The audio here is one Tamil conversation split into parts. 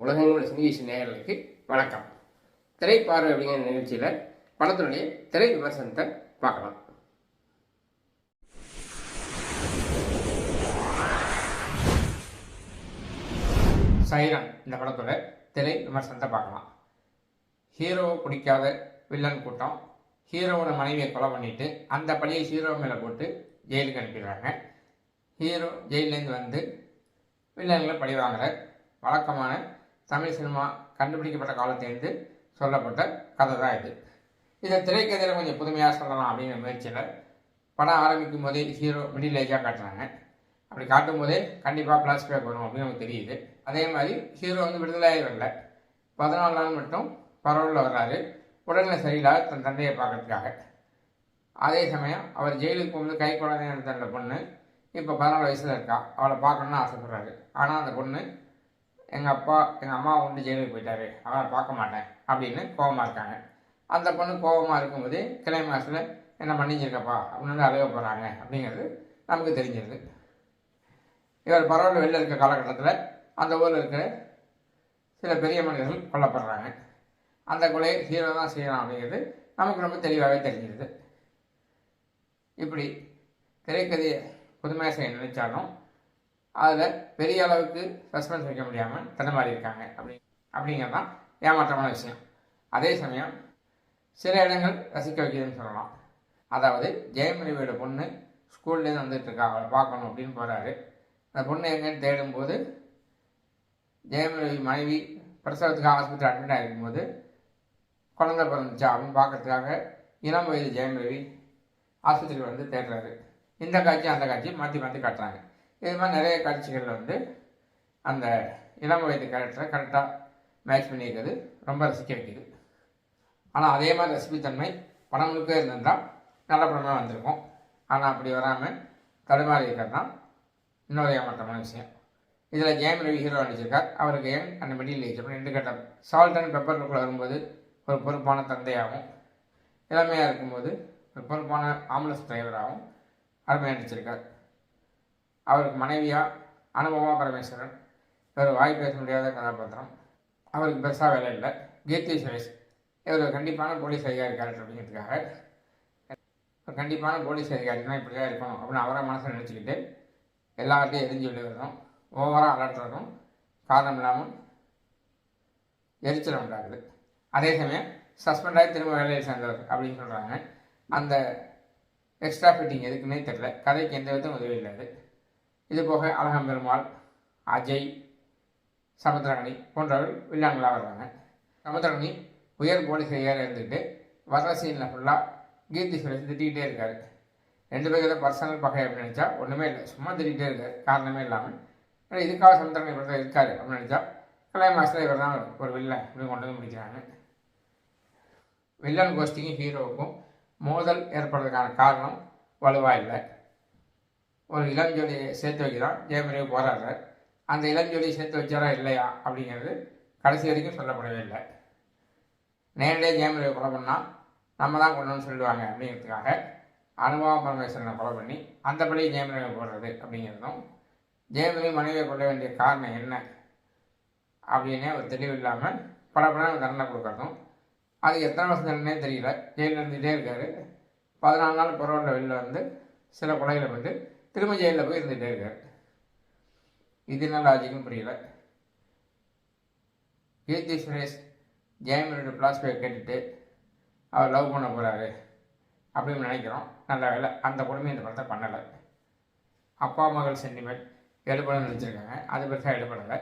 உலகங்களோட சினிகேஷி நேயர்களுக்கு வணக்கம். திரைப்பார்வை அப்படிங்கிற நிகழ்ச்சியில் படத்தினுடைய திரை விமர்சனத்தை பார்க்கலாம். சைரன் இந்த படத்தோட திரை விமர்சனத்தை பார்க்கலாம். ஹீரோவை பிடிக்காத வில்லன் கூட்டம். ஹீரோவோட மனைவியை கொலை பண்ணிட்டு அந்த பழியை ஹீரோ மேலே போட்டு ஜெயிலுக்கு அனுப்பிடுறாங்க. ஹீரோ ஜெயிலேருந்து வந்து வில்லன்களை பழி வாங்குற வழக்கமான தமிழ் சினிமா கண்டுபிடிக்கப்பட்ட காலத்திலிருந்து சொல்லப்பட்ட கதை தான் இது. இதை திரைக்கதையில் கொஞ்சம் புதுமையாக சொல்லலாம் அப்படிங்கிற முயற்சியில் படம் ஆரம்பிக்கும் போதே ஹீரோ மிடில் ஏஜாக காட்டுறாங்க. அப்படி காட்டும் போதே கண்டிப்பாக ஃப்ளாஷ்பேக் வரும் அப்படின்னு நமக்கு தெரியுது. அதே மாதிரி ஹீரோ வந்து விடுதலையாகி வரல. பதினாலு நாள் மட்டும் பரவலில் வர்றாரு. உடல்நிலை சரியில்லாத தன் தந்தையை பார்க்கறதுக்காக. அதே சமயம் அவர் ஜெயிலுக்கு போகும்போது கை குழந்தை அந்த பொண்ணு இப்போ பதினாலு வயசில் இருக்கா. அவளை பார்க்கணுன்னு ஆசைப்படுறாரு. ஆனால் அந்த பொண்ணு எங்கள் அப்பா எங்கள் அம்மா கொண்டு ஜெயிலுக்கு போயிட்டாரு. அவரை பார்க்க மாட்டேன் அப்படின்னு கோபமாக இருக்காங்க. அந்த பொண்ணு கோபமாக இருக்கும்போது கிளை மாதத்தில் என்ன மன்னிச்சிருக்கப்பா அப்படின்னு வந்து அழுக போகிறாங்க அப்படிங்கிறது நமக்கு தெரிஞ்சிருது. இவர் பரவாயில்ல வெளில இருக்கிற காலகட்டத்தில் அந்த ஊரில் இருக்கிற சில பெரிய மனிதர்கள் கொல்லப்படுறாங்க. அந்த கொலையை ஹீரோ தான் செய்யலாம் அப்படிங்கிறது நமக்கு ரொம்ப தெளிவாகவே தெரிஞ்சிருது. இப்படி திரைக்கதையை புதுமையாக செய்ய நினைச்சாலும் அதில் பெரிய அளவுக்கு சஸ்பென்ஸ் வைக்க முடியாமல் தடுமாறி இருக்காங்க. அப்படி அப்படிங்கிறது தான் ஏமாற்றமான விஷயம். அதே சமயம் சில இடங்கள் ரசிக்க வைக்குதுன்னு சொல்லலாம். அதாவது ஜெயமணியோட பொண்ணு ஸ்கூல்லேருந்து வந்துட்டு இருக்கா அவளை பார்க்கணும் அப்படின்னு போகிறாரு அந்த பொண்ணு எங்கேன்னு தேடும்போது ஜெயமரவி மனைவி பிரசவத்துக்கு ஆஸ்பத்திரி அட்மிட் ஆகிருக்கும்போது குழந்தை பிறந்துச்சா அப்படின்னு பார்க்கறதுக்காக இளம் வயது ஜெயமரவி ஆஸ்பத்திரிக்கு வந்து தேடுறாரு. இந்த காட்சி அந்த காட்சி மாற்றி மாற்றி காட்டுறாங்க. இது மாதிரி நிறைய காட்சிகளில் வந்து அந்த இளம் வயது கேரக்டரை கரெக்டாக மேட்ச் பண்ணியிருக்கிறது ரொம்ப ரசிக்க வைக்குது. ஆனால் அதே மாதிரி ரசிப்புத்தன்மை படம் முழுக்க இருந்திருந்தால் நல்ல படமாக வந்திருக்கும். ஆனால் அப்படி வராமல் தடுமாறி இருக்கிறது தான் இன்னொரு ஏமாற்றமான விஷயம். இதில் ஜெயம் ரவி ஹீரோ நடிச்சிருக்கார். அவருக்கு யங் அண்ட் மிடில் ஏஜ் ரெண்டு கட்டம். சால்ட் அண்ட் பெப்பர் லுக்கில் வரும்போது ஒரு பொறுப்பான தந்தையாகவும் இளமையாக இருக்கும்போது ஒரு பொறுப்பான ஆம்புலன்ஸ் டிரைவராகவும் அருமையாக நடிச்சிருக்கார். அவருக்கு மனைவியாக அனுபவா பரமேஸ்வரன் இவர் வாய் பேச முடியாத கதாபாத்திரம். அவருக்கு பெருசாக வேலை இல்லை. கீர்த்தி சுரேஷ் இவர் கண்டிப்பான போலீஸ் அதிகாரி கேரக்டர் அப்படிங்கிறதுக்காக கண்டிப்பான போலீஸ் அதிகாரினா இப்படி தான் இருக்கணும் அப்படின்னு அவரை மனசில் நினச்சிக்கிட்டு எல்லார்ட்டையும் எரிஞ்சு விழுகிறதும் ஓவராக அலட்டுறதும் காரணம் இல்லாமல் எரிச்சல் உண்டாகுது அதே சமயம் சஸ்பெண்ட் ஆகி திரும்ப வேலையில் சேர்ந்தவர் அப்படின்னு சொல்கிறாங்க அந்த எக்ஸ்ட்ரா ஃபிட்டிங் எதுக்குன்னே தெரில கதைக்கு எந்த விதத்தும் உதவி இல்லாது. இது போக அழகம் பெருமாள் அஜய் சமுத்திரகனி போன்றவர்கள் வில்லான்களாக வர்றாங்க சமுத்திரகனி உயர் போலீஸ் ஏற இருந்துக்கிட்டு வர்ற சீனில் ஃபுல்லாக கீர்த்தி சுரேஷ் திட்டிகிட்டே இருக்கார். ரெண்டு பேருக்கு பர்சனல் பகை அப்படின்னு நினச்சா ஒன்றுமே இல்லை. சும்மா திட்டிகிட்டே இருக்கார். காரணமே இல்லாமல் ஆனால் இதுக்காக சமுத்திரகனி இப்படி தான் இருக்காரு அப்படின்னு நினச்சா கிளைமாக்ஸில் இவர் தான் ஒரு வில்லன் இப்படி கொண்டு வந்து முடிக்கிறாங்க. வில்லன் கோஷ்டிக்கும் ஹீரோவுக்கும் மோதல் ஏற்படுறதுக்கான காரணம் வலுவாக இல்லை. ஒரு இளஞ்சொலியை சேர்த்து வைக்கிறான். தான் போராடுறார். அந்த இளஞ்சொலியை சேர்த்து வச்சாரா இல்லையா அப்படிங்கிறது கடைசி வரைக்கும் சொல்லப்படவே இல்லை. நேரடியாக ஜெயமரவி கொலை பண்ணால் நம்ம தான் கொள்ளணும்னு சொல்லுவாங்க அப்படிங்கிறதுக்காக அனுபவம் பரமேஸ்வரனை கொலை பண்ணி அந்த படி போடுறது அப்படிங்கிறதும் ஜெயமரவி மனைவியை கொள்ள வேண்டிய காரணம் என்ன அப்படின்னே ஒரு தெளிவு இல்லாமல் படப்படம் தண்டனை கொடுக்கறதும் அது எத்தனை வருஷம் தண்டனே தெரியல. ஜெயிலில் இருந்துகிட்டே இருக்காரு. பதினாலு நாள் பரவாயில்ல வெளியில் வந்து சில கொலைகளை வந்து திரும்ப ஜெயிலில் போய் இருந்துகிட்டே இருக்கார். இது என்ன லாஜிக்கும் புரியல. கீர்த்தி சுரேஷ் ஜெயமரோட பிளாஸ்பேக் கேட்டுட்டு அவர் லவ் பண்ண போகிறாரு அப்படின்னு நினைக்கிறோம். நல்ல வேலை அந்த கொடுமை இந்த படத்தை பண்ணலை. அப்பா மகள் சென்டிமெண்ட் எடுபடம் நினச்சிருக்காங்க. அது பெருசாக எடுபடலை.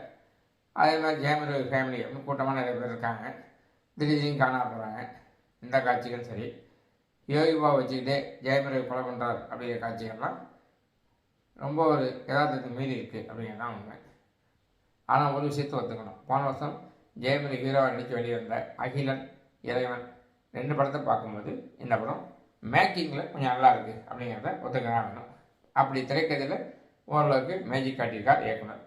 அதே மாதிரி ஜெயமரு ஃபேமிலி கூட்டமாக நிறைய பேர் இருக்காங்க. திடீர்னு காணாமல் போகிறாங்க இந்த காட்சிகள் சரி. யோகிபா வச்சுக்கிட்டே ஜெயமரை கொலை பண்ணுறார் அப்படிங்கிற காட்சிகள்லாம் ரொம்ப ஒரு யதார்த்தத்துக்கு மீறி இருக்குது அப்படிங்கிறது தான் உண்மை. ஆனால் ஒரு விஷயத்தை ஒத்துக்கணும். போன வருஷம் ஜெயமரி ஹீரோவை நடித்து வெளியிருந்த அகிலன் இறைவன் ரெண்டு படத்தை பார்க்கும்போது இந்த படம் மேக்கிங்கில் கொஞ்சம் நல்லா இருக்குது அப்படிங்கிறத ஒத்துக்க வேணும். அப்படி திரைக்கதையில் ஓரளவுக்கு மேஜிக் காட்டியிருக்கார் இயக்குனர்.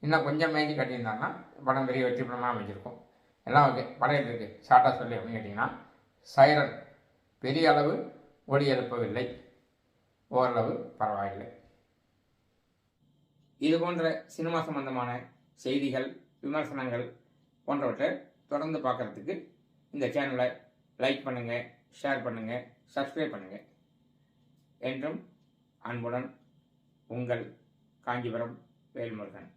இன்னும் கொஞ்சம் மேஜிக் காட்டியிருந்தாங்கன்னா படம் பெரிய வெற்றி படமாக அமைஞ்சிருக்கும். எல்லாம் ஓகே. படம் எப்படி இருக்குது ஷார்ட்டாக சொல்லி அப்படின்னு கேட்டிங்கன்னா சைரன் பெரிய அளவு ஒளி எழுப்பவில்லை. ஓரளவு பரவாயில்லை. இது போன்ற சினிமா சம்பந்தமான செய்திகள் விமர்சனங்கள் போன்றவற்றை தொடர்ந்து பார்க்கறதுக்கு இந்த சேனலை லைக் பண்ணுங்கள் ஷேர் பண்ணுங்கள் சப்ஸ்கிரைப் பண்ணுங்கள் என்றும் அன்புடன் உங்கள் காஞ்சிபுரம் வேல்முருகன்.